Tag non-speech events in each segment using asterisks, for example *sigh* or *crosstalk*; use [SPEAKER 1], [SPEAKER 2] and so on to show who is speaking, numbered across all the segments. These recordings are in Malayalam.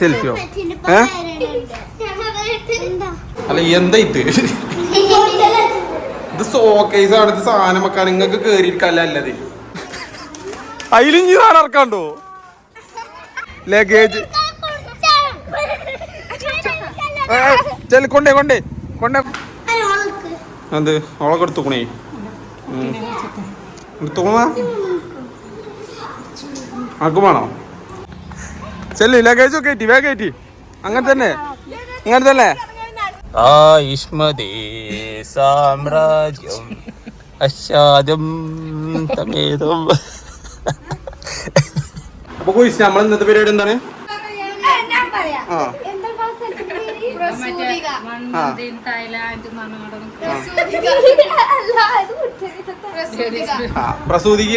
[SPEAKER 1] സെൽഫിയോ ഏ? അല്ല എന്താ ഇത്? ഇത് സോക്കേസ് ആണ് ഇത് സാധനം വെക്കാൻ. നിങ്ങൾക്ക് കേറിയിരിക്കല്ല അല്ലത് അതിലിഞ്ഞി സാധനം ഇറക്കാണ്ടോ? ലഗേജ് ചെൽ കൊണ്ടേ കൊണ്ടേ കൊണ്ടേ. എന്ത്? അവളൊക്കെ എടുത്തുക്കണേ എടുത്തുക്കണ ആക്കും വേണോ? ചെല്ലു ലഗേജ് ഒക്കെ കയറ്റി വേഗം കയറ്റി. അങ്ങനെ തന്നെ. അങ്ങനെ തന്നെ. ആയുഷ്മതേ സാമ്രാജ്യം അശാദം തമേതം അപ്പൊ കുയിസ് നമ്മൾ ഇന്നത്തെ പരിപാടി എന്താണ്? ആ.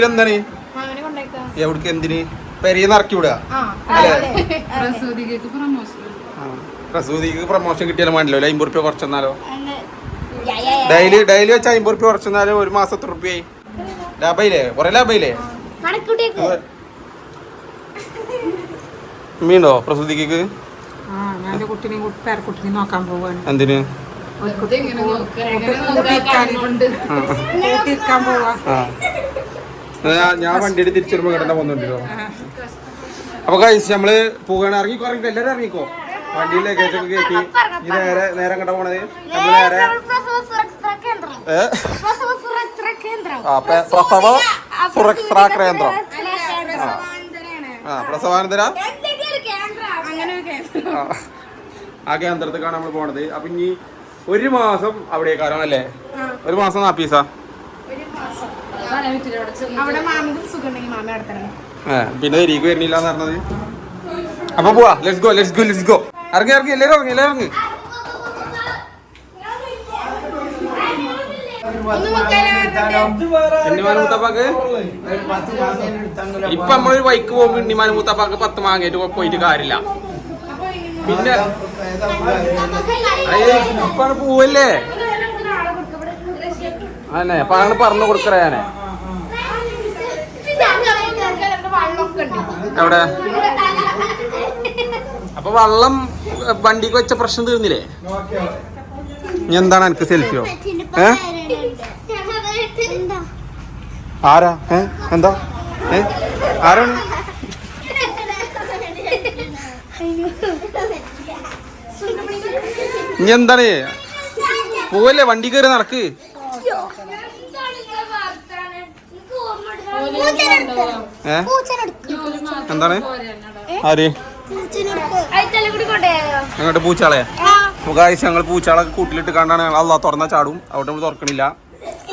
[SPEAKER 1] എന്താണ്? എവിടേക്ക് എന്തിന്? ഇറക്കി വിടുക. പ്രസൂതിക്ക് പ്രൊമോഷൻ കിട്ടിയാലും വേണ്ടല്ലോ അമ്പത് റുപ്യ കുറച്ചെന്നാലോ? ഡെയിലി ഡെയിലി വെച്ച് അമ്പത് റുപ്യ കുറച്ചെന്നാലും ഒരു മാസം എത്ര ലാഭയില്ലേ? കുറെ ലാഭയില്ലേ? മീണ്ടോ പ്രസൂതിക്ക്?
[SPEAKER 2] ഞാൻ
[SPEAKER 1] എന്തിന്? വണ്ടിയുടെ തിരിച്ചു കേട്ട പോകുന്നുണ്ടല്ലോ. അപ്പൊ കഴിച്ച് നമ്മൾ പോകാണ് ഇറങ്ങിക്കോ ഇറങ്ങിക്കോ എല്ലാരും ഇറങ്ങിക്കോ? വണ്ടിയിൽ ലഗേജ് ഒക്കെ കയറ്റി ഈ നേരെ നേരെ കണ്ട പോണത്. നമ്മൾ നേരെ പ്രസവ സുരക്ഷാ കേന്ദ്രം. ആ പ്രസവാനന്തര? ആ. കേന്ദ്രത്തേക്കാണ് നമ്മൾ പോണത്. അപ്പൊ ഇനി ഒരു മാസം അവിടേക്കാരാണ് അല്ലേ? ഒരു മാസം നാപ്പീസാ?
[SPEAKER 2] അവിടെ മാമിക്ക് സുഖം ഉണ്ടെങ്കിൽ മാമ അവിടെ തന്നെ
[SPEAKER 1] പിന്നെ തിരികെ വരുന്നില്ല എന്ന് പറഞ്ഞത്. അപ്പൊ പോവാ. Let's go let's go let's go ഇറങ്ങി ഇറങ്ങി എല്ലാരും ഇറങ്ങി എല്ലാരും ഇറങ്ങി. ഇപ്പൊ നമ്മളൊരു ബൈക്ക് പോകുമ്പോ ഇണ്ണിമാൻ മൂത്തപ്പാക്ക് പത്ത് മാങ്ങയിട്ട് പോയിട്ട് കാര്യമില്ല. പിന്നെ ഇപ്പാണ് പോവല്ലേ? അതെ അപ്പൊ അങ്ങനെ പറഞ്ഞു കൊടുക്കറേ ഞാനേ. എവിടെ അപ്പൊ വള്ളം വണ്ടിക്ക് വെച്ച പ്രശ്നം തീർന്നില്ലേ? ഇനി എന്താണ് എനിക്ക് സെൽഫിയോ ഏ? ആരാ? ഏ? എന്താ? ഏ? ആരാണ്? ഇനി എന്താണ്? പോവല്ലേ വണ്ടി കയറി നടക്ക്? ഏ? എന്താണ്? അങ്ങോട്ട് പൂച്ചാളെ മുഖാഴ്ച ഞങ്ങൾ പൂച്ചാളെ കൂട്ടിലിട്ട് കണ്ടാണ് ഞങ്ങൾ അല്ലാ തുറന്ന ചാടും. അവിടെ നമ്മൾ തുറക്കണില്ല.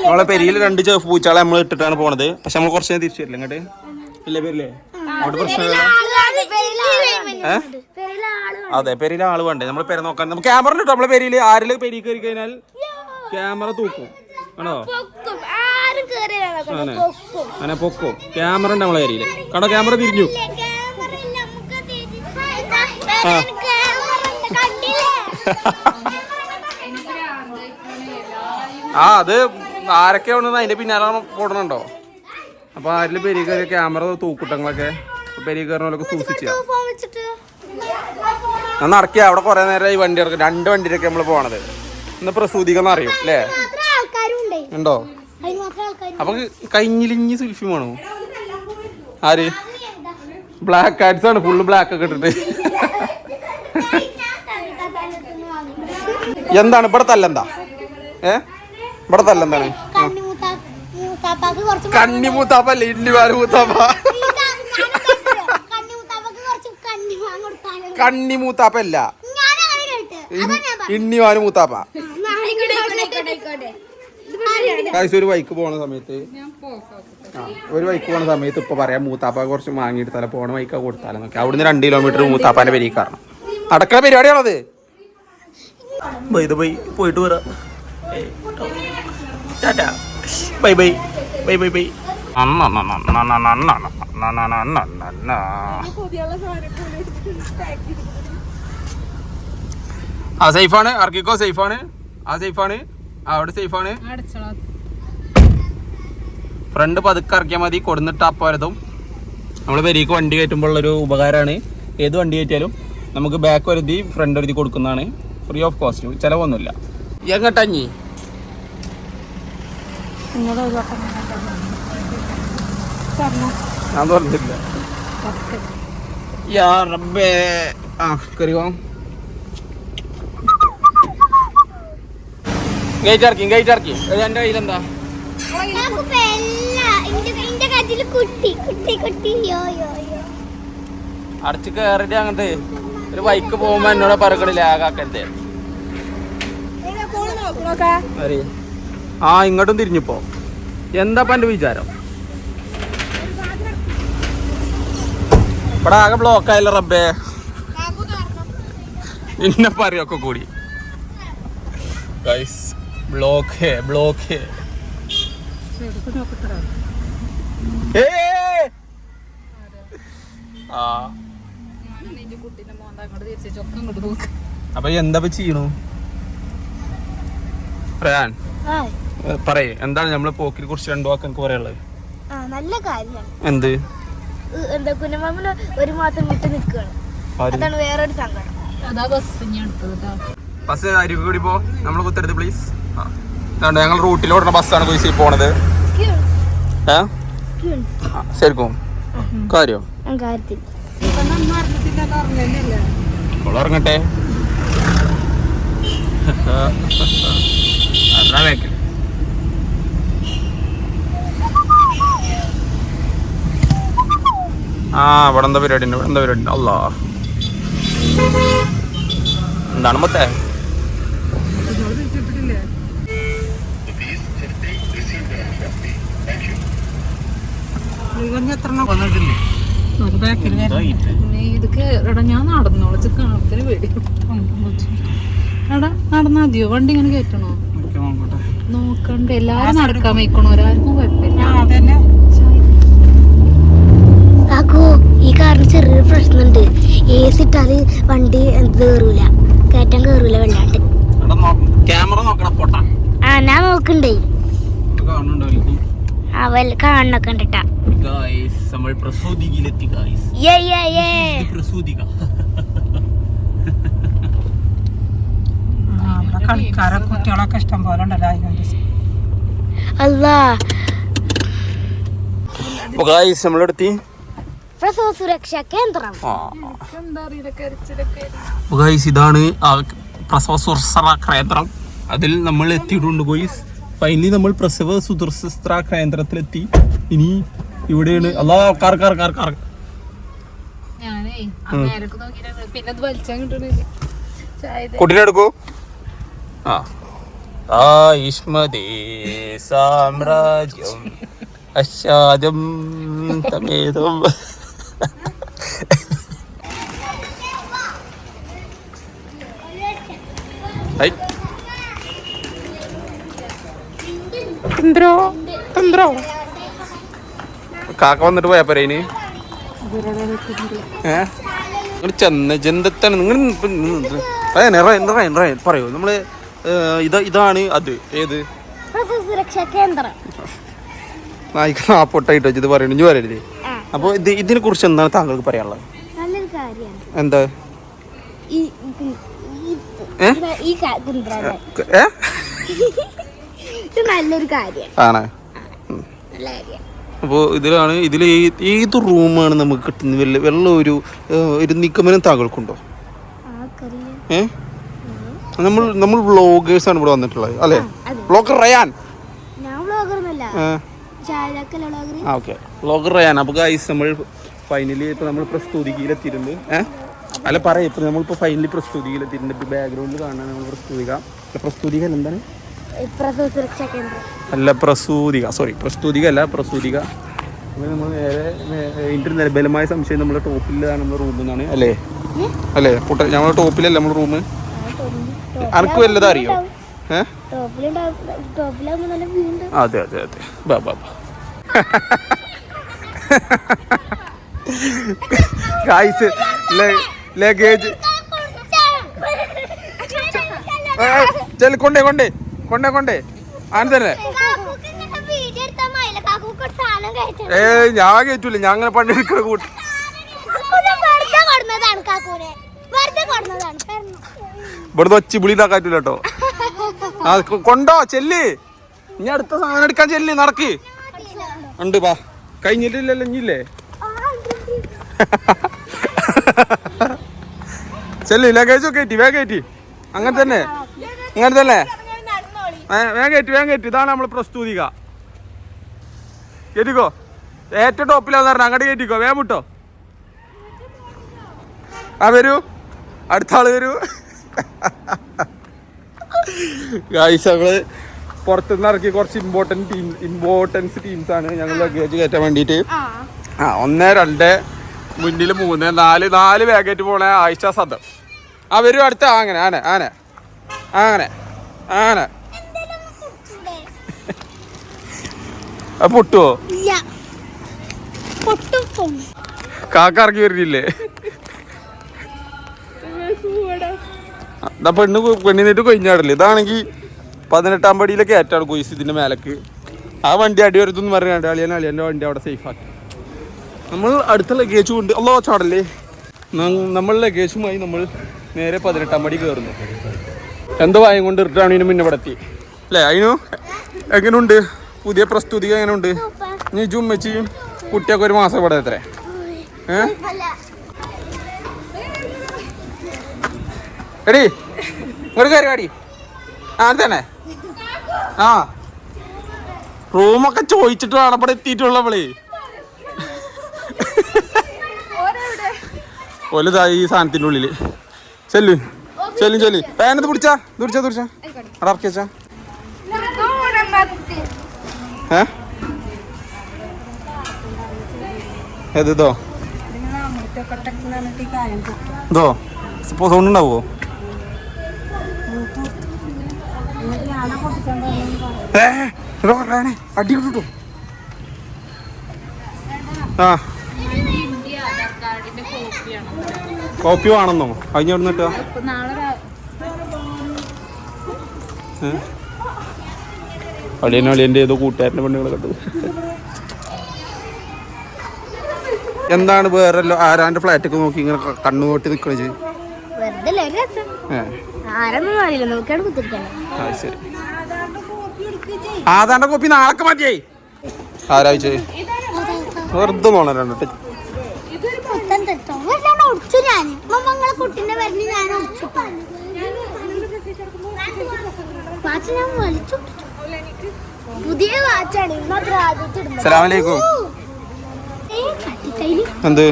[SPEAKER 1] നമ്മളെ പെരിയിൽ രണ്ട് ചെഫ് പൂച്ചാളെ നമ്മൾ ഇട്ടിട്ടാണ് പോണത്. പക്ഷെ നമ്മൾ കുറച്ച് തിരിച്ചു വരില്ല. ഇങ്ങോട്ട്. ഇല്ല പേരില്ലേ അവിടെ പ്രശ്നമില്ല അതെ പെരിയിലെ ആൾ വേണ്ടേ. നമ്മൾ പെര നോക്കാൻ നമുക്ക് ക്യാമറ ഇട്ടോ നമ്മളെ പെരിയിൽ ആരിൽ പെരി കയറി കഴിഞ്ഞാൽ ക്യാമറ തൂക്കും. ആണോ? അങ്ങനെ പൊക്കോ. ക്യാമറ ഉണ്ട് നമ്മളെ പെരിയിൽ കട ക്യാമറ തിരിഞ്ഞു. ആ. ആ അത് ആരൊക്കെ ഉണ്ടെന്ന് അതിന്റെ പിന്നാലെ പോടണുണ്ടോ? അപ്പൊ ആരിൽ പെരിയ കയറിയ ക്യാമറ തൂക്കുട്ടങ്ങളൊക്കെ പെരിയ കയറുന്നവരൊക്കെ സൂക്ഷിച്ച. ഞാൻ നടക്കിയ അവിടെ കുറെ നേരം ഈ വണ്ടി ഇറക്കും രണ്ട് വണ്ടിയിലൊക്കെ നമ്മൾ പോണത്. ഇന്ന് പ്രസൂതികം അറിയും അല്ലേ
[SPEAKER 3] ഉണ്ടേ?
[SPEAKER 1] അപ്പൊ കൈഞ്ഞിലിഞ്ഞ് സെൽഫി വേണോ? ആര്? ബ്ലാക്ക് കാർഡ്സ് ആണ് ഫുള്ള് ബ്ലാക്ക് ഒക്കെ ഇട്ടിട്ട്. എന്താണ്? ഇവിടെ തല്ലെന്താ? ഏ? ഇവിടെ തല്ലെന്താണ്?
[SPEAKER 3] കണ്ണി
[SPEAKER 1] മൂത്താപ്പല്ലേ ഇഡ്ലി വാൽ മൂത്താപ്പ?
[SPEAKER 3] കണ്ണി
[SPEAKER 1] മൂത്താപ്പല്ല.
[SPEAKER 3] ഞാൻ അങ്ങനെ കേട്ട്
[SPEAKER 1] ഇണ്ണി വാൽ മൂത്താപ്പ കാഴ്ച ഒരു ബൈക്ക് പോണ സമയത്ത് ആ ഒരു ബൈക്ക് പോണ സമയത്ത് ഇപ്പൊ പറയാം മൂത്താപ്പ കുറച്ച് വാങ്ങിയെടുത്താലേ പോണ ബൈക്ക് അവിടെ നിന്ന് രണ്ട് കിലോമീറ്റർ മൂത്താപ്പാന്റെ പെരിക്ക് കാരണം നടക്കുന്ന പരിപാടിയാണത് ബൈ ബൈ പോയിട്ട് വരാം. Bye bye bye bye bye ആ സേഫാണ് അർക്കിക്കോ സേഫാണ് ആ സേഫാണ് അവിടെ സേഫാണ് ഫ്രണ്ട് പതുക്കെ ഇറക്കിയാൽ മതി. കൊടുന്നിട്ട് അപ്പോരതും നമ്മൾ പെരീക്ക് വണ്ടി കയറ്റുമ്പോൾ ഒരു ഉപകാരമാണ് ഏത് വണ്ടി കയറ്റിയാലും നമുക്ക് ബാക്ക് ഒരുതി ഫ്രണ്ട് ഒരുതി കൊടുക്കുന്നതാണ്. ഫ്രീ ഓഫ് കോസ്റ്റ് ചിലവൊന്നുമില്ല. എങ്ങട്ടഞ്ഞി ഞാൻ തുറന്നില്ല യാ റബ്ബേ. ആ കറിയോ ഗേറ്റ് ഇറക്കി ഗേറ്റ് ഇറക്കി. എന്റെ കയ്യിലെന്താ?
[SPEAKER 3] കാക്കു പെല്ല ഇന്റെ ഇന്റെ കയ്യിൽ കുട്ടി കുട്ടി കുട്ടി യോ യോ യോ.
[SPEAKER 1] അടച്ച് കയറിട്ട് അങ്ങനത്തെ ഒരു ബൈക്ക് പോകുമ്പോ എന്നോട് പറക്കണില്ല ആ കാക്കന്റെ ആര്? ആ ഇങ്ങോട്ടും തിരിഞ്ഞിപ്പോ. എന്താ എന്റെ വിചാരം? ഇവിടെ ആകെ ബ്ലോക്ക് ആയില്ല റബ്ബേ. ഇന്നപ്പറിയൊക്കെ പറയൊക്കെ കൂടി. Guys block block. ആ. അപ്പൊ എന്താ ചെയ്യണു?
[SPEAKER 3] പ്രയാൻ
[SPEAKER 1] പറയേ എന്താണ് നമ്മളെ പോക്കിനെ കുറിച്ച് രണ്ടു വാക്ക് എനിക്ക് പറയാനുള്ളത്?
[SPEAKER 3] ആ നല്ല കാര്യമാണ്.
[SPEAKER 1] എന്ത്?
[SPEAKER 3] എന്താ കുഞ്ഞമാമന് ഒരു മാസം വിട്ട് നിൽക്കുകയാണ്? അതാണ് വേറൊരു സങ്കടം.
[SPEAKER 2] അതാ ബസ് ഞാൻ എടുത്തത്
[SPEAKER 1] ബസ് അരികെ കൂടി പോ. നമ്മൾ കുത്തരുത് പ്ലീസ് ഞങ്ങൾ റൂട്ടിലോടുന്ന ബസ്സാണ് കുഴിച്ചി പോണത്. ഏ? ശരിക്കും കാര്യം? അതാ വേക്കൽ ആ ഇവിടെ എന്താ പരിപാടി? ഉണ്ട് ഇവിടെ എന്താ പരിപാടി? ഉണ്ട് അല്ല എന്താണ് മൊത്തേ
[SPEAKER 2] തിരിച്ചിട്ടില്ലേ എത്ര ഒരു ബാക്കിൽ പിന്നെ ഇതൊക്കെ എടാ ഞാൻ നടന്നോളൂ. ഇത് കാണത്തിന് പേടി എടാ നടന്നാ മതിയോ? വണ്ടി ഇങ്ങനെ കയറ്റണോ? നോക്കണ്ട. എല്ലാരും നടക്കാൻ വയ്ക്കണോ? ഒരാർക്കും കുഴപ്പമില്ല.
[SPEAKER 3] കാക്കു ഈ കാറിന് ചെറിയൊരു പ്രശ്നമുണ്ട്. എ സി ഇട്ടാൽ വണ്ടി കേറൂല. കയറ്റം കേറൂല വെള്ളാണ്ട്
[SPEAKER 1] ക്യാമറ നോക്കണം
[SPEAKER 3] ആ ഞാൻ നോക്കണ്ടേ. അവൽ കാണണൊക്കെ ഉണ്ടിട്ടാ
[SPEAKER 1] ഗായ്സ് നമ്മൾ പ്രസൂതിയിലെത്തി ഗായ്സ് പ്രസൂതിക
[SPEAKER 2] കളിക്കാരെ കുട്ടികളൊക്കെ ഇഷ്ടം പോലെ ഉണ്ടല്ലോ
[SPEAKER 1] ഗായ്സ് നമ്മളെടുത്തി
[SPEAKER 3] പ്രസവ സുരക്ഷാ കേന്ദ്രം
[SPEAKER 1] ഗായ്സ് ഇതാണ് ആ പ്രസവ സുരക്ഷ കേന്ദ്രം. അതിൽ നമ്മൾ എത്തിയിട്ടുണ്ട് ഗോയ്സ് ഫൈനലി നമ്മൾ പ്രസവ സുരക്ഷ കേന്ദ്രത്തിലെത്തി. ഇനി ഇവിടെയാണ്. അല്ലാ കാർ കാർ കാർ കാർ
[SPEAKER 2] ഞാനേ ആ നേരൊക്കെ നോക്കിയിട്ടാണ്. പിന്നെ അത് വലിച്ചാൻ ചായ
[SPEAKER 1] കുട്ടീനെ എടുക്കൂ. ആ. ആയുഷ്മതേ സാമ്രാജ്യം അശാദം തമേതം ഹൈ തന്ത്രോ തന്ത്രോ. കാക്ക വന്നിട്ട് പോയാ പോരെ ഇനി? ഏ? നിങ്ങൾ ചെന്ന് ജന്തത്താണ്. നിങ്ങൾ പറയൂ. നമ്മൾ ഇത് ഇതാണ് അത്. ഏത്?
[SPEAKER 3] സുരക്ഷാ കേന്ദ്രം
[SPEAKER 1] നായിക്ക് ആ പൊട്ടായിട്ട് വെച്ചത് പറയണു. ഇനി പറയരുത്. അപ്പോൾ ഇത് ഇതിനെ കുറിച്ച് എന്താണ് താങ്കൾക്ക് പറയാനുള്ളത്?
[SPEAKER 3] നല്ലൊരു കാര്യമാണ്.
[SPEAKER 1] എന്താ?
[SPEAKER 3] നല്ലൊരു കാര്യമാണ്.
[SPEAKER 1] ആണ്?
[SPEAKER 3] നല്ല കാര്യമാണ്.
[SPEAKER 1] അപ്പോൾ ഇതിലാണ് ഇതിൽ ഏത് റൂമാണ് നമുക്ക് കിട്ടുന്നത്? വെള്ള വെള്ളം ഒരു ഒരു നിഗമനം താങ്കൾക്കുണ്ടോ? ഏ? നമ്മൾ നമ്മൾ വ്ളോഗേഴ്സ് ആണ് ഇവിടെ വന്നിട്ടുള്ളത് അല്ലേ. Vlogger Rayan. Okay. Vlogger Rayan. അപ്പോൾ ഗൈസ് നമ്മൾ ഫൈനലി ഇപ്പോൾ നമ്മൾ പ്രസ്തുതിയിലെത്തിയിട്ടുണ്ട്. ഏ? അല്ല പറയാം ഇപ്പോൾ നമ്മളിപ്പോൾ ഫൈനലി പ്രസ്തുതിയിലെത്തിയിട്ടുണ്ട്. ഇപ്പോൾ ബാക്ക്ഗ്രൗണ്ടിൽ കാണാൻ നമ്മൾ പ്രസ്തുതിക. പ്രസ്തുതികൾ പ്രസ്തുതിക എന്താണ്? അല്ല പ്രസൂതിക. സോറി പ്രസ്തുതിക അല്ല പ്രസൂതിക. നമ്മൾ നേരെ ബലമായ നിർബലമായ സംശയം നമ്മുടെ ടോപ്പിലാണ് നമ്മുടെ റൂം എന്നാണ് അല്ലേ? അല്ലേ? പുട്ട ഞങ്ങളുടെ ടോപ്പിലല്ല നമ്മുടെ റൂം അനക്ക് വല്ലതും അറിയോ? അതെ അതെ അതെ. ബാ ബാ ബാ. ഗായ്സ് ലഗേജ് ചെൽ കൊണ്ടേ കൊണ്ടേ. കൊണ്ടേ കൊണ്ടേ.
[SPEAKER 3] ആനന്ദല്ലേ
[SPEAKER 1] ഏ ഞാൻ കേറ്റൂല ഞാൻ അങ്ങനെ കൂട്ടി.
[SPEAKER 3] വെറുതെ അതാണ് കാരണം
[SPEAKER 1] ഇവിടുന്ന് ഒച്ചി ഇതാക്കാൻ കേട്ടോ. ആ കൊണ്ടോ ചെല്ല്. ഇനി അടുത്ത സാധനം എടുക്കാൻ ചെല്ല് നടക്ക്. ഉണ്ട് വാ. കഴിഞ്ഞിട്ടില്ലല്ലോ ഇല്ലേ ചെല്ല് ലഗേജ് ഒക്കെ കയറ്റി വേഗം കയറ്റി. അങ്ങനെ തന്നെ. അങ്ങനെ തന്നെ. വേഗം കയറ്റി വേഗം കയറ്റി ഇതാണ് നമ്മൾ പ്രസ്തുതിക. കയറ്റിക്കോ ഏറ്റവും ടോപ്പിലാന്ന് പറഞ്ഞ അങ്ങോട്ട് കയറ്റിക്കോ വേഗം വിട്ടോ. ആ വരൂ. അടുത്ത ആൾ വരൂ ഗായ്സ് പുറത്തുനിന്ന് ഇറക്കി കുറച്ച് ഇമ്പോർട്ടന്റ് ടീം ഇമ്പോർട്ടൻസ് ടീംസ് ആണ് ഞങ്ങൾ ലഗേജ് കയറ്റാൻ വേണ്ടിയിട്ട് ആ. ഒന്ന് രണ്ട് മുന്നിൽ മൂന്ന് നാല് നാല് പാക്കറ്റ് പോണ ആയിഷ സദം ആ വരും അടുത്ത അങ്ങനെ ആനെ ആനെ അങ്ങനെ അങ്ങനെ പൊട്ടുവോ?
[SPEAKER 3] ഇല്ല. വരില്ലേ പോവും.
[SPEAKER 1] കാക്ക ഇറങ്ങി വരുന്നില്ലേ എന്നാ പെണ്ണ് പെണ്ണിന്നിട്ട് പെണ്ണിനിട്ട് കൊയിഞ്ഞാടല്ലേ ഇതാണെങ്കിൽ പതിനെട്ടാം പടിയിലെ കയറ്റാണ് കൊയ്സ് ഇതിന്റെ മേലക്ക്. ആ വണ്ടി അടി വരുത്തെന്ന് പറഞ്ഞാണ്ട് അളിയൻ അളിയന്റെ വണ്ടി അവിടെ സേഫ് ആക്കി. നമ്മൾ അടുത്ത ലഗേജ് കൊണ്ട് അല്ലോ ചാടല്ലേ? ന- നമ്മൾ ലഗേജുമായി നമ്മൾ നേരെ പതിനെട്ടാം പടി കയറുന്നു എന്തോ വായം കൊണ്ട് ഇട്ടാണ് ഇതിന് മുന്നേ പടത്തി അല്ലേ അതിനു എങ്ങനെയുണ്ട് പുതിയ പ്രസ്തുതി എങ്ങനെ ഉണ്ട് നീ ജുമ്മച്ചിയും കുട്ടിയൊക്കെ ഒരു മാസം ഇവിടെ എത്ര എടി ഒരു കയറി വാടി. ആ തന്നെ. ആ. റൂമൊക്കെ ചോദിച്ചിട്ട് വേണം ഇവിടെ എത്തിയിട്ടുള്ളവളേ ഒലുതാ ഈ സാധനത്തിന്റെ ഉള്ളിൽ ചെല്ലു ചെല്ലും ചെല്ലു. വേനത് പിടിച്ചാ. ദുടിച്ചാ ദുടിച്ചാ അവിടെ ഇറക്കി വെച്ചാ. ഏ ഏത് ഇതോ ഇതോ? ഇപ്പോ സൗണ്ട് ഉണ്ടാവോ ഏ, ഇതോ പറയണേ, അടി കിട്ടോ ആ. കോപ്പി വേണമെന്നോ? കഴിഞ്ഞ എവിടെ അളിയൻ അളിയന്റെ ഏതോ കൂട്ടുകാരന്റെ പെണ്ണുകളെ കണ്ടു. എന്താണ് വേറെ ആരാന്റെ ഫ്ലാറ്റൊക്കെ നോക്കി ഇങ്ങനെ കണ്ണു നോട്ടി നിൽക്കണ
[SPEAKER 3] വെറുതെ അല്ലേ ഒരു രസം?
[SPEAKER 1] ഏ.
[SPEAKER 3] ആരൊന്നും അറിയില്ല നോക്കിയാണ് കുത്തിരിക്കണം.
[SPEAKER 1] ആ ശരി. ആധാറിന്റെ കോപ്പി നാളെ മാറ്റിയായി ആരാഴ്ച വെറുതെ
[SPEAKER 3] വാച്ച് ഞാൻ വലിച്ചു പുതിയ വാച്ചാണ് ഇന്നത്ര
[SPEAKER 1] എന്ത്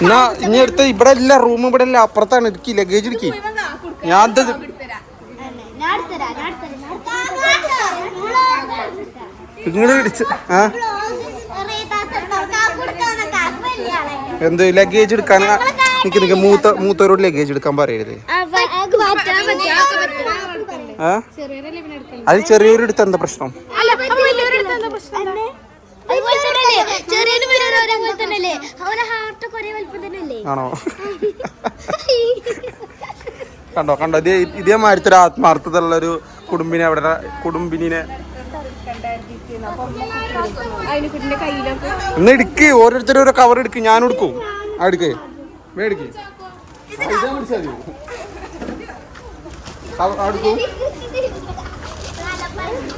[SPEAKER 1] എന്നാ ഇനി എടുത്ത ഇവിടെ ഇല്ല റൂം ഇവിടെ ഇല്ല അപ്പുറത്താണ് ഇടുക്കി ലഗേജ് ഇടുക്കി ഞാൻ ഇടിച്ച് ആ എന്ത് ലഗേജ് എടുക്കാൻ നിക്ക് നിക്ക് മൂത്ത മൂത്തവരോട് ലഗേജ് എടുക്കാൻ പറയരുത് ആ അത് ചെറിയൊരു എടുത്ത് എന്താ പ്രശ്നം? ആണോ? *laughs* കണ്ടോ കണ്ടോ? ഇതേ ഇതേ ഒരു ആത്മാർത്ഥതയുള്ള ഒരു കുടുംബിനെ അവിടെ കുടുംബിനെ. ഒന്ന് എടുക്ക് ഓരോരുത്തരും ഓരോ കവർ എടുക്ക് ഞാൻ എടുക്കും ആ എടുക്ക് മേടിക്ക്.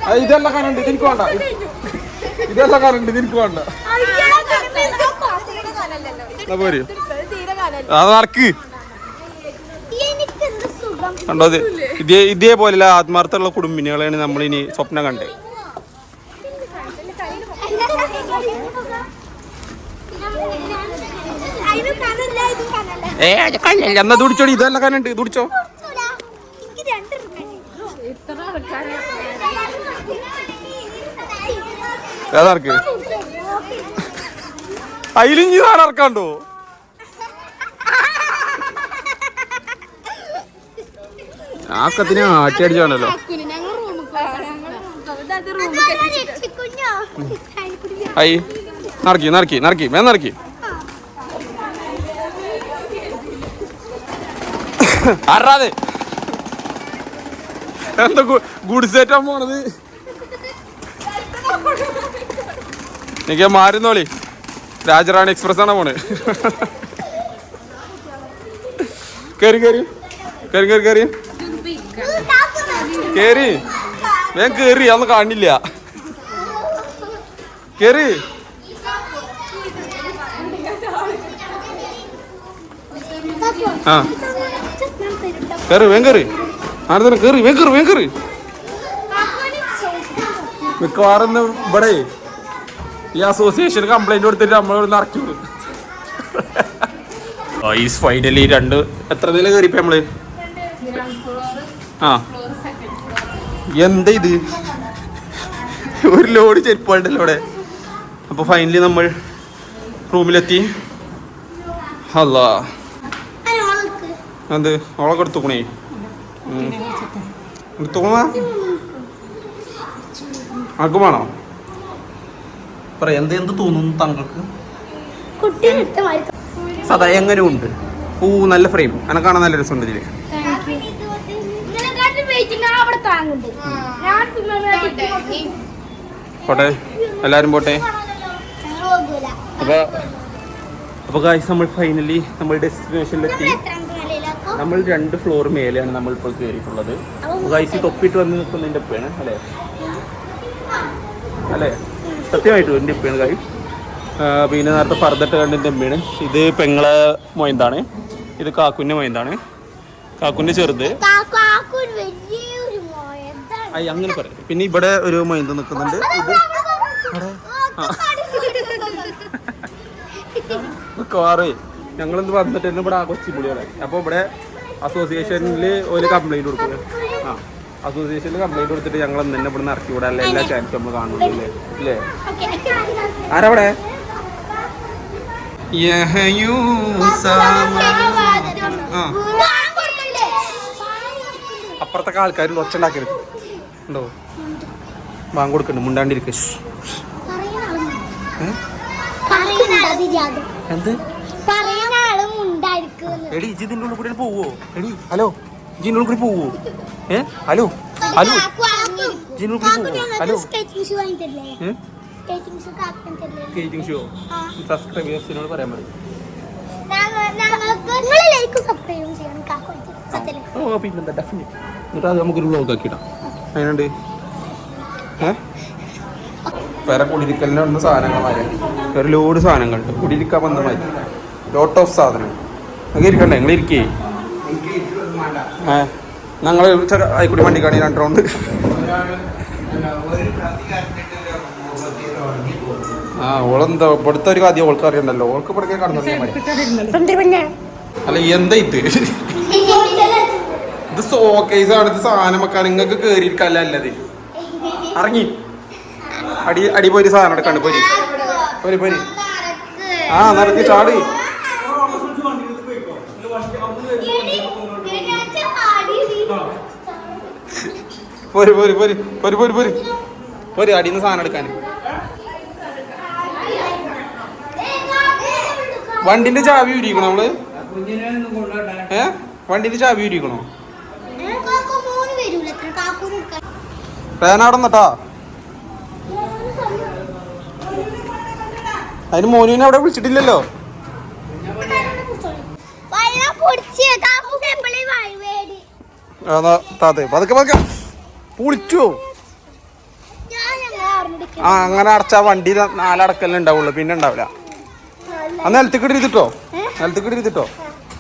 [SPEAKER 1] ആ, ഇതെല്ലാം കാണുന്നുണ്ട് ഇതെനിക്ക് വേണ്ട. ഇത് ഇതെല്ലാം കാണുന്നുണ്ട് ഇതെനിക്ക് വേണ്ട. പോര്? കണ്ടോ ഇത് ഇതേ ഇതേപോലെയുള്ള ആത്മാർത്ഥമുള്ള കുടുംബിനികളെയാണ് നമ്മളിനി ഇനി സ്വപ്നം
[SPEAKER 3] ഇത്
[SPEAKER 1] ഏ കണ്ണല്ല. എന്നാ ദുടിച്ചോടി ഇതെല്ലാം കാണുന്നുണ്ട് ദുടിച്ചോ
[SPEAKER 3] എനിക്ക് രണ്ട്
[SPEAKER 2] ഇത്ര ആൾക്കാരെ
[SPEAKER 1] ഏതാർക്ക്? അയിലിഞ്ഞി സാധനം ഇറക്കാണ്ടോ ആക്കത്തിന് ആട്ടി അടിച്ചാണല്ലോ
[SPEAKER 3] അയ്യ
[SPEAKER 1] ഐ നടക്കി നടക്കി നടക്കി മേ നടക്കി ആറാതെ എന്താ ഗുഡ്സേറ്റാ പോണത്? എനിക്ക് മാറുന്നോളി രാജറാണി എക്സ്പ്രസ് ആണ് പോണ്? കേറി കേറി. കേറി കേറി കേറി. കേറി. ഞാൻ കേറി അന്ന് കാണില്ല. കേറി. ആ. കേറി വേഗം കേറി. ആരെ കയറി കേറി വേഗം കേറി വേഗം കേറി. മിക്കവാറും ഇവിടെ ഈ അസോസിയേഷൻ കംപ്ലൈന്റ് കൊടുത്തിട്ട് നമ്മളിവിടെ ഇറക്കി വിടും. ഫൈനലി രണ്ട് എത്ര നില കയറിപ്പോ നമ്മൾ? ആ. എന്താ ഇത്? ഒരു ലോഡ് ചെരുപ്പാണ്ടല്ലോ അവിടെ. അപ്പൊ ഫൈനലി നമ്മൾ റൂമിലെത്തി. അല്ല എന്ത്? അവളൊക്കെ എടുത്തുക്കണേ എടുത്തുക്കണ ആർക്കും വേണോ പറയാ എന്ത് എന്ത് തോന്നുന്നു താങ്കൾക്ക് സദാ എങ്ങനെ ഉണ്ട്. ഓ നല്ല ഫ്രെയിം. അങ്ങനെ കാണാൻ നല്ല രസമുണ്ട് ഇതിൽ.
[SPEAKER 3] അവിടെ താങ്ങുണ്ട് ഞാൻ
[SPEAKER 1] പോട്ടെ. എല്ലാരും പോട്ടെ. അപ്പൊ അപ്പൊ ഗായ്സ് നമ്മൾ ഫൈനലി നമ്മൾ ഡെസ്റ്റിനേഷനിലെത്തി നമ്മൾ രണ്ട് ഫ്ലോർ മേലെയാണ് നമ്മൾ ഇപ്പോൾ കയറിയിട്ടുള്ളത് ഗായ്സ് തൊപ്പിട്ട് വന്ന് നിൽക്കുന്ന എന്റെ ഉപ്പയാണ് അല്ലേ? അല്ലേ? സത്യമായിട്ട് എന്റെ ഉപ്പയാണ് കൈ പിന്നെ നേരത്തെ ഫർദട്ട് കണ്ടിന്റെ ഉമ്മയാണ് ഇത് പെങ്ങളെ മൊയന്താണ്. ഇത് കാക്കുന്റെ മൊയന്താണ്. കാക്കുന്റെ ചെറുത്. അയ്യ അങ്ങനെ പറയാം. പിന്നെ ഇവിടെ ഒരു മൊയന്ത് നിൽക്കുന്നുണ്ട്. ഇത് മിക്കവാറേ ഞങ്ങളെന്ത് വന്നിട്ട് ഇവിടെ ആ കൊച്ചി പുളിയാണ് അപ്പോൾ ഇവിടെ അസോസിയേഷനിൽ ഒരു കംപ്ലൈന്റ് കൊടുക്കുക ആ. അസോസിയേഷനിൽ കംപ്ലൈന്റ് കൊടുത്തിട്ട് ഞങ്ങൾ തന്നെ ഇവിടെ നിന്ന് ഇറക്കി വിടാൻ എല്ലാ ചാൻസും നമ്മൾ കാണുന്നുണ്ടല്ലേ അല്ലേ? ആരവിടെ? അപ്പുറത്തൊക്കെ ആൾക്കാർ ഒച്ച ഉണ്ടാക്കരുത് ഉണ്ടോ? ബാങ്ക് കൊടുക്കണ്ട് മുണ്ടാണ്ടിരിക്കും. എന്ത്? എടി ഇജ്ജ് ഇതിന്റെ ഉള്ളിൽ കൂടി പോവോ? എടി ഹലോ ഇജിന്റെ ഉള്ളിൽ കൂടി പോവോ? ഏ? ഹലോ. ഹലോ. ഇജിന്റെ ഉള്ളിൽ കൂടി പോവോ? ഹലോ.
[SPEAKER 3] Skating shoe.
[SPEAKER 1] സബ്സ്ക്രൈബേഴ്സിനോട് പറയാൻ പറയും. പിന്നെന്താ? ഡെഫിനറ്റ് എന്നിട്ട് അത് നമുക്കൊരു ആക്കിയിടാം. അതിനുണ്ട് വേറെ കുടിയിരിക്കലിന് വന്ന സാധനങ്ങൾ ഒരു ലോഡ് സാധനങ്ങളുണ്ട്. കുടിയിരിക്കാൻ വന്ന മാതിരി. ലോട്ട് ഓഫ് സാധനം നിങ്ങൾ ഇരിക്കണ്ടേ നിങ്ങൾ ഇരിക്കേ ഏ ഞങ്ങൾ വണ്ടി കാണി രണ്ട് റൗണ്ട് ആ ഓളെന്താ ഇവിടുത്തെ ഒരു കാര്യം ഓൾക്ക് അറിയണ്ടല്ലോ. ഓൾക്ക് ഇവിടേക്ക് കടന്നു അല്ല എന്താ ഇത്? ഇത് സോക്കേസ് ആണ് ഇത് സാധനം വെക്കാൻ. നിങ്ങൾക്ക് കേറിയിരിക്കല്ല അല്ലത് ഇറങ്ങി. അടി അടി പോയി സാധനം എടുക്കാണ്ട് പോരി. പോരി പോരി. ആ നടത്തി ചാടി. പോരി പോരു പോരു പോരു പോരു പോരു പോരു അടിയിൽ നിന്ന് സാധനം എടുക്കാൻ വണ്ടിന്റെ ചാവി ഉരിക്കണോ നമ്മൾ ഏ വണ്ടിന്റെ ചാവി ഉരിക്കണോ
[SPEAKER 3] പേന
[SPEAKER 1] പേനാടന്നട്ടാ അതിന് മോനുവിനെ അവിടെ വിളിച്ചിട്ടില്ലല്ലോ താത്തേ പതുക്കെ പതുക്കെ പുളിച്ചോ ആ അങ്ങനെ അടച്ചാ വണ്ടി നാലടക്കല്ലേ ഉണ്ടാവുള്ളൂ പിന്നെ ഉണ്ടാവില്ല. ആ നിലത്തേക്ക് ഇരുത്തിട്ടോ? നിലത്തേക്ക് ഇരുത്തിട്ടോ?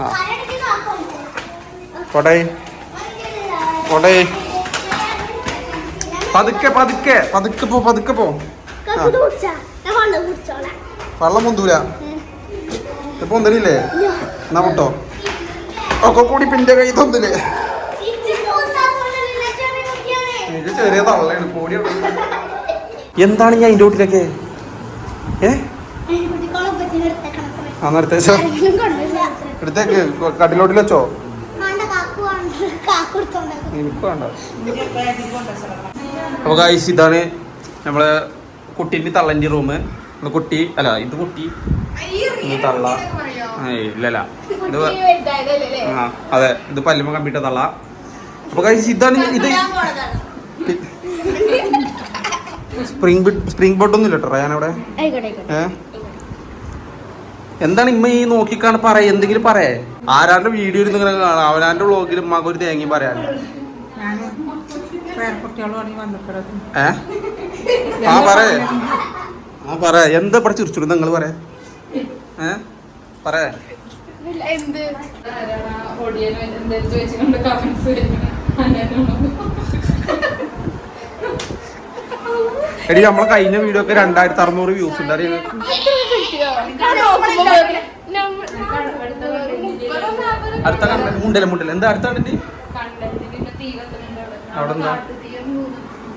[SPEAKER 1] ആ. കൊടേ. കൊടേ. പതുക്കെ പതുക്കെ. പതുക്കെ പോ പതുക്കെ പോ.
[SPEAKER 3] വെള്ളം
[SPEAKER 1] പൊന്തൂല? ഇപ്പൊ ഒന്നില്ലേ എന്നാ വിട്ടോ ഒക്കെ കൂടി പിന്റെ കൈ തൊന്നില്ലേ ഇത് ചെറിയ തള്ളയാണ്. എന്താണ് ഞാൻ ഇതിന്റെ വീട്ടിലൊക്കെ ഏ? ആ നേരത്തെ എടുത്തേക്ക് കടലോട്ടിൽ വെച്ചോ. എനിക്ക് വേണ്ട. കായ്സ് ഇതാണ് നമ്മളെ കുട്ടീന്റെ തള്ളന്റെ റൂം കുട്ടി അല്ല ഇത് കുട്ടി. തള്ള. ഇല്ലല്ല ഇത് ആ അതെ ഇത് പല്ലുമ്പോ കമ്പിട്ട തള്ള. അപ്പൊ കായ്സ് ഇതാണ് ഇത് സ്പ്രിംഗ് സ്പ്രിംഗ് ബോട്ട് ഒന്നും ഇല്ല കേട്ടോ ഞാൻ അവിടെ എന്താണ് ഇമ്മ ഈ നോക്കിക്കാണ് പറയ? എന്തെങ്കിലും പറയേ? ആരാന്റെ വീഡിയോ ഇരുന്ന് ഇങ്ങനെ കാണാം? അവനാന്റെ വ്ളോഗിൽ ഉമ്മാക്ക് ഒരു തേങ്ങി പറയാൻ. ഏ? ആ പറയേ. ആ പറ എന്താ ഇവിടെ ചിരിച്ചു നിങ്ങൾ പറയാ? ഏ? പറയാ. എടി നമ്മളെ കഴിഞ്ഞ വീഡിയോ ഒക്കെ രണ്ടായിരത്തി അറുന്നൂറ് വ്യൂസ് ഉണ്ട്. അറിയാം? അടുത്ത കണ്ടന്റ് മുണ്ടല്ലേ മുണ്ടല്ലേ? എന്താ അടുത്ത കണ്ടന്റ് അവിടെ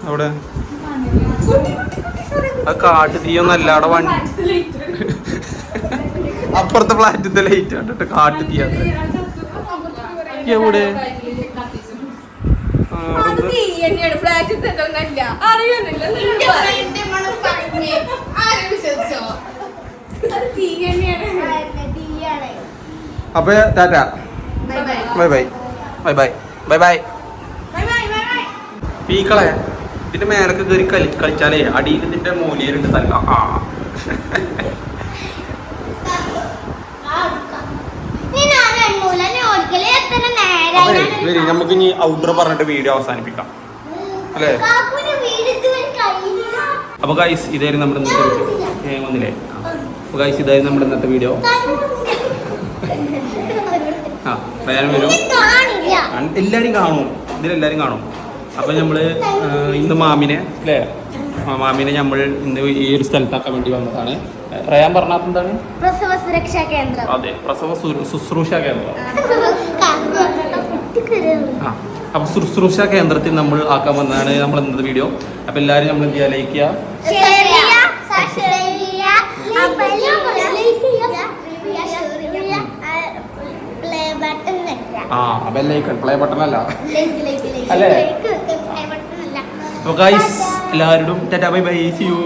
[SPEAKER 1] അവിടെ? ആ കാട്ടു തീയൊന്നല്ല അവിടെ വണ്ടി. അപ്പുറത്തെ ഫ്ലാറ്റിന്റെ ലൈറ്റ് കണ്ടിട്ട് കാട്ടു തീയ എവിടെ? ആ, അവിടെ എന്ത്? അപ്പൊ tata. Bye bye. Bye bye. Bye bye. പീക്കളെ ഇതിന്റെ മേലൊക്കെ കയറി കളി കളിച്ചാലേ അടിയിൽ നിന്റെ മൂലയിലുണ്ട് തല്ല. ആ. വരി നമുക്ക് ഇനി ഔട്ടർ പറഞ്ഞിട്ട് വീഡിയോ അവസാനിപ്പിക്കാം. അല്ലേ അപ്പൊ ഗൈസ് ഇതായിരുന്നു നമ്മുടെ ഇന്നത്തെ വന്നില്ലേ അപ്പൊ ഗൈസ് ഇതായിരുന്നു നമ്മുടെ ഇന്നത്തെ വീഡിയോ ആ വേറെ വരും. എല്ലാരും കാണും. ഇതിലെല്ലാരും കാണും. അപ്പൊ നമ്മൾ ഇന്ന് മാമിനെ അല്ലേ? മാമിനെ നമ്മൾ ഇന്ന് ഈ ഒരു സ്ഥലത്താക്കാൻ വേണ്ടി വന്നതാണ്. റയാൻ പറഞ്ഞാൽ എന്താണ്
[SPEAKER 3] പ്രസവ സുരക്ഷാ കേന്ദ്രം.
[SPEAKER 1] അതെ പ്രസവ ശുശ്രൂഷ കേന്ദ്രം. ആ അപ്പൊ ശുശ്രൂഷ കേന്ദ്രത്തിൽ നമ്മൾ ആക്കാൻ വന്നതാണ് നമ്മൾ ഇന്നത്തെ വീഡിയോ അപ്പൊ എല്ലാരും നമ്മൾ എന്ത് ചെയ്യുക ലൈക്ക് ചെയ്യുക ആ ബെല്ലൈക്കൺ പ്ലേ ബട്ടൺ അല്ല അല്ലേ? അപ്പൊ ഗൈസ് എല്ലാവരും tata bye bye see you